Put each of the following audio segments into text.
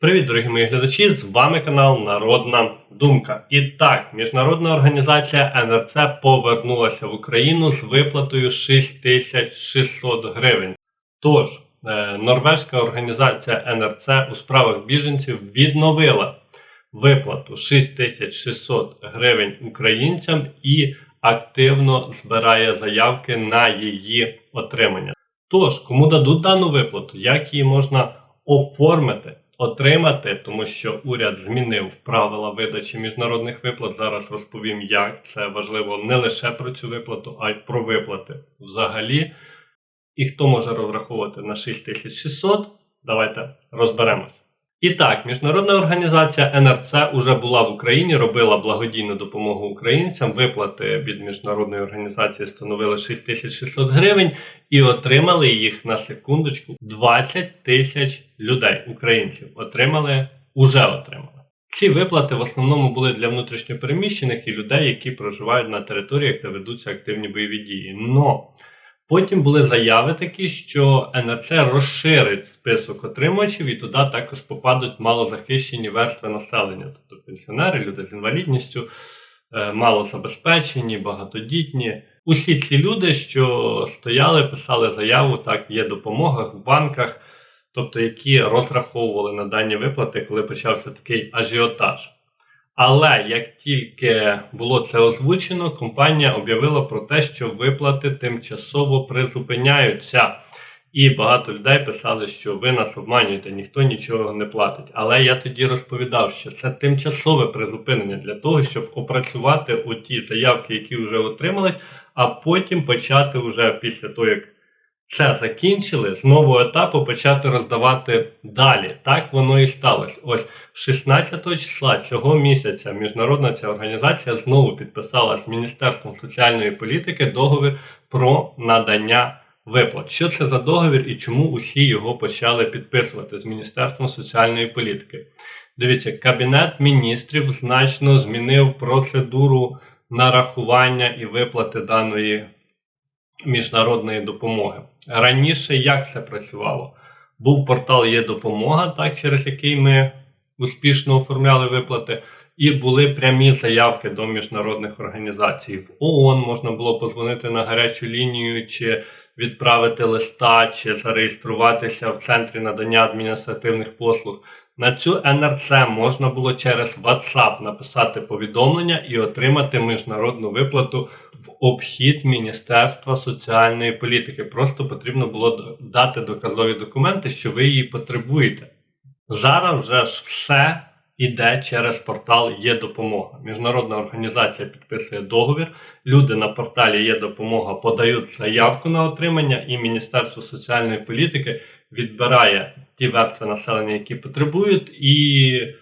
Привіт, дорогі мої глядачі! З вами канал Народна Думка. І так, міжнародна організація НРЦ повернулася в Україну з виплатою 6600 гривень. Тож, е, норвезька організація НРЦ у справах біженців відновила виплату 6600 гривень українцям і активно збирає заявки на її отримання. Тож, кому дадуть дану виплату, як її можна оформити, отримати, тому що уряд змінив правила видачі міжнародних виплат. Зараз розповім, як це важливо не лише про цю виплату, а й про виплати взагалі. І хто може розраховувати на 6600, давайте розберемось. І так, міжнародна організація НРЦ уже була в Україні, робила благодійну допомогу українцям. Виплати від міжнародної організації становили 6600 гривень і отримали їх на секундочку 20 тисяч людей, українців. Отримали, уже отримали. Ці виплати в основному були для внутрішньопереміщених і людей, які проживають на територіях, де ведуться активні бойові дії. Но Потім були заяви такі, що НРЦ розширить список отримувачів і туди також попадуть малозахищені верстви населення, тобто пенсіонери, люди з інвалідністю, е, малозабезпечені, багатодітні. Усі ці люди, що стояли, писали заяву, так, є допомога в банках, тобто які розраховували на дані виплати, коли почався такий ажіотаж. Але як тільки було це озвучено, компанія об'явила про те, що виплати тимчасово призупиняються. І багато людей писали, що ви нас обманюєте, ніхто нічого не платить. Але я тоді розповідав, що це тимчасове призупинення для того, щоб опрацювати оті заявки, які вже отримались, а потім почати вже після того, як це закінчили, з нового етапу почати роздавати далі. Так воно і сталося. Ось 16 числа цього місяця міжнародна ця організація знову підписала з Міністерством соціальної політики договір про надання виплат. Що це за договір і чому усі його почали підписувати з Міністерством соціальної політики? Дивіться, Кабінет міністрів значно змінив процедуру нарахування і виплати даної міжнародної допомоги. Раніше як це працювало? Був портал Є допомога, так, через який ми успішно оформляли виплати, і були прямі заявки до міжнародних організацій. В ООН можна було позвонити на гарячу лінію, чи відправити листа, чи зареєструватися в центрі надання адміністративних послуг. На цю НРЦ можна було через WhatsApp написати повідомлення і отримати міжнародну виплату в обхід Міністерства соціальної політики. Просто потрібно було дати доказові документи, що ви її потребуєте. Зараз вже ж все іде через портал Є допомога. Міжнародна організація підписує договір. Люди на порталі Є допомога подають заявку на отримання, і Міністерство соціальної політики відбирає ті верстви населення, які потребують, і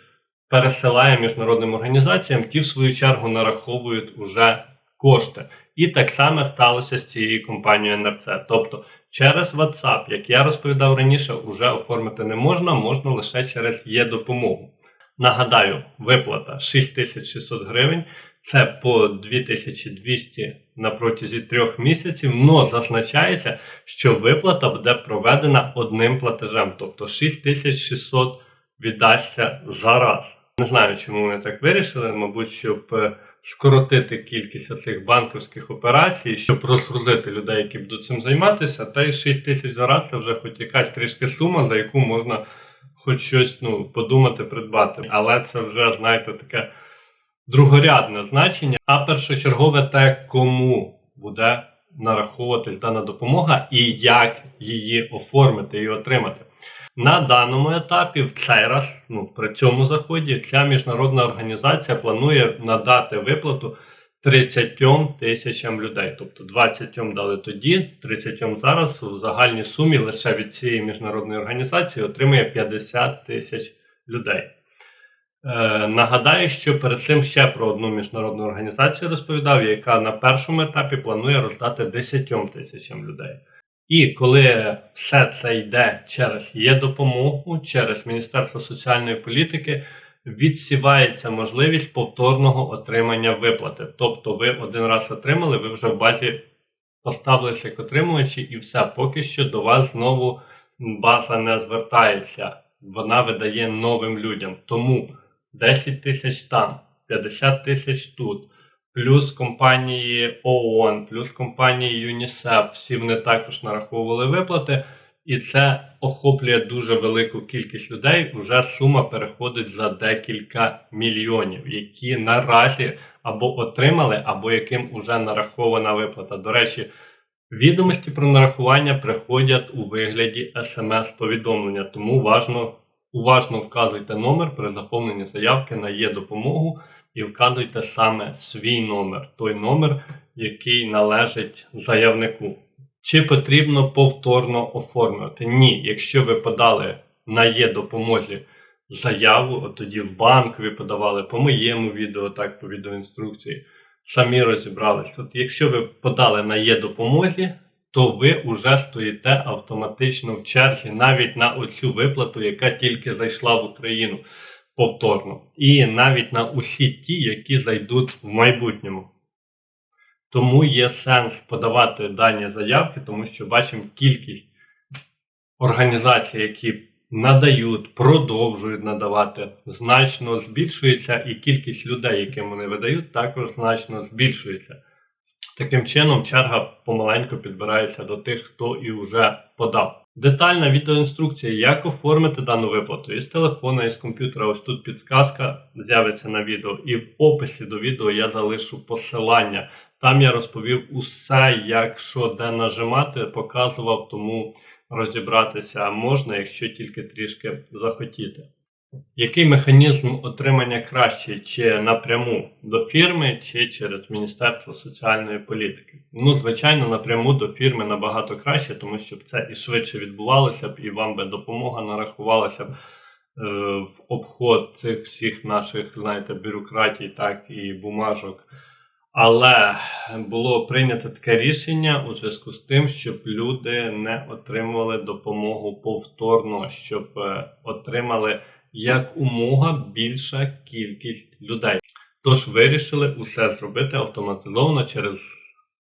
пересилає міжнародним організаціям, ті, в свою чергу, нараховують уже кошти. І так само сталося з цією компанією НРЦ. Тобто через WhatsApp, як я розповідав раніше, вже оформити не можна, можна лише через є допомогу. Нагадаю, виплата 6600 гривень. Це по 2200 на протязі трьох місяців, но зазначається, що виплата буде проведена одним платежем, тобто 6600 віддасться зараз. Не знаю, чому вони так вирішили, мабуть, щоб е, скоротити кількість оцих банківських операцій, щоб розгрузити людей, які будуть цим займатися, та й 6 тисяч зараз це вже хоч якась трішки сума, за яку можна хоч щось ну, подумати, придбати. Але це вже, знаєте, таке другорядне значення, а першочергове те, кому буде нараховуватись дана допомога і як її оформити і отримати. На даному етапі, в цей раз, ну, при цьому заході, ця міжнародна організація планує надати виплату 30 тисячам людей. Тобто 20 дали тоді, 30 зараз в загальній сумі лише від цієї міжнародної організації отримує 50 тисяч людей. Е, нагадаю, що перед цим ще про одну міжнародну організацію розповідав, яка на першому етапі планує роздати 10 тисячам людей. І коли все це йде через є допомогу, через Міністерство соціальної політики, відсівається можливість повторного отримання виплати. Тобто ви один раз отримали, ви вже в базі поставилися як отримувачі, і все, поки що до вас знову база не звертається вона видає новим людям. Тому 10 тисяч там, 50 тисяч тут, плюс компанії ООН, плюс компанії ЮНІСЕФ, всі вони також нараховували виплати. І це охоплює дуже велику кількість людей. Вже сума переходить за декілька мільйонів, які наразі або отримали, або яким вже нарахована виплата. До речі, відомості про нарахування приходять у вигляді смс-повідомлення, тому уважно, уважно вказуйте номер при заповненні заявки на є допомогу і вказуйте саме свій номер, той номер, який належить заявнику. Чи потрібно повторно оформлювати? Ні, якщо ви подали на є допомозі заяву, от тоді в банк ви подавали по моєму відео, так по відеоінструкції, самі розібрались. От якщо ви подали на є допомозі, то ви вже стоїте автоматично в черзі навіть на оцю виплату, яка тільки зайшла в Україну повторно, і навіть на усі ті, які зайдуть в майбутньому. Тому є сенс подавати дані заявки, тому що бачимо кількість організацій, які надають, продовжують надавати, значно збільшується, і кількість людей, яким вони видають, також значно збільшується. Таким чином, черга помаленьку підбирається до тих, хто і вже подав. Детальна відеоінструкція, як оформити дану виплату із телефона, із комп'ютера. Ось тут підсказка з'явиться на відео, і в описі до відео я залишу посилання. Там я розповів усе, як що де нажимати, показував, тому розібратися можна, якщо тільки трішки захотіти. Який механізм отримання краще, чи напряму до фірми, чи через Міністерство соціальної політики? Ну, звичайно, напряму до фірми набагато краще, тому що це і швидше відбувалося б, і вам би допомога нарахувалася б е, в обход цих всіх наших, знаєте, бюрократій, так і бумажок. Але було прийнято таке рішення у зв'язку з тим, щоб люди не отримували допомогу повторно, щоб е, отримали якомога більша кількість людей. Тож вирішили усе зробити автоматизовано через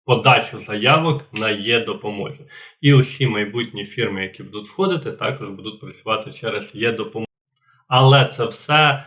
подачу заявок на є допомозі. І усі майбутні фірми, які будуть входити, також будуть працювати через є допомогу. Але це все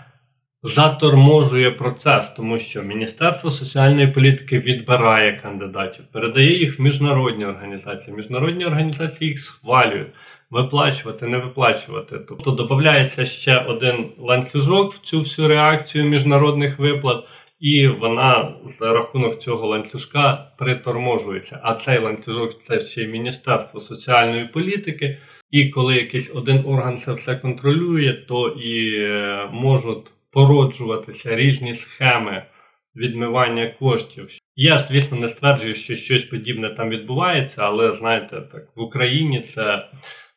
заторможує процес, тому що Міністерство соціальної політики відбирає кандидатів, передає їх в міжнародні організації. Міжнародні організації їх схвалюють. Виплачувати, не виплачувати. Тобто додається ще один ланцюжок в цю всю реакцію міжнародних виплат, і вона за рахунок цього ланцюжка приторможується. А цей ланцюжок це ще й Міністерство соціальної політики. І коли якийсь один орган це все контролює, то і е, можуть породжуватися різні схеми відмивання коштів. Я ж, звісно, не стверджую, що щось подібне там відбувається, але знаєте, так в Україні це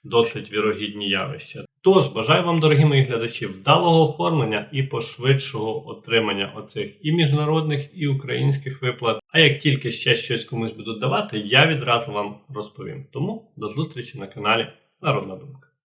досить вірогідні явища. Тож бажаю вам, дорогі мої глядачі, вдалого оформлення і пошвидшого отримання оцих і міжнародних, і українських виплат. А як тільки ще щось комусь будуть давати, я відразу вам розповім. Тому до зустрічі на каналі Народна Думка.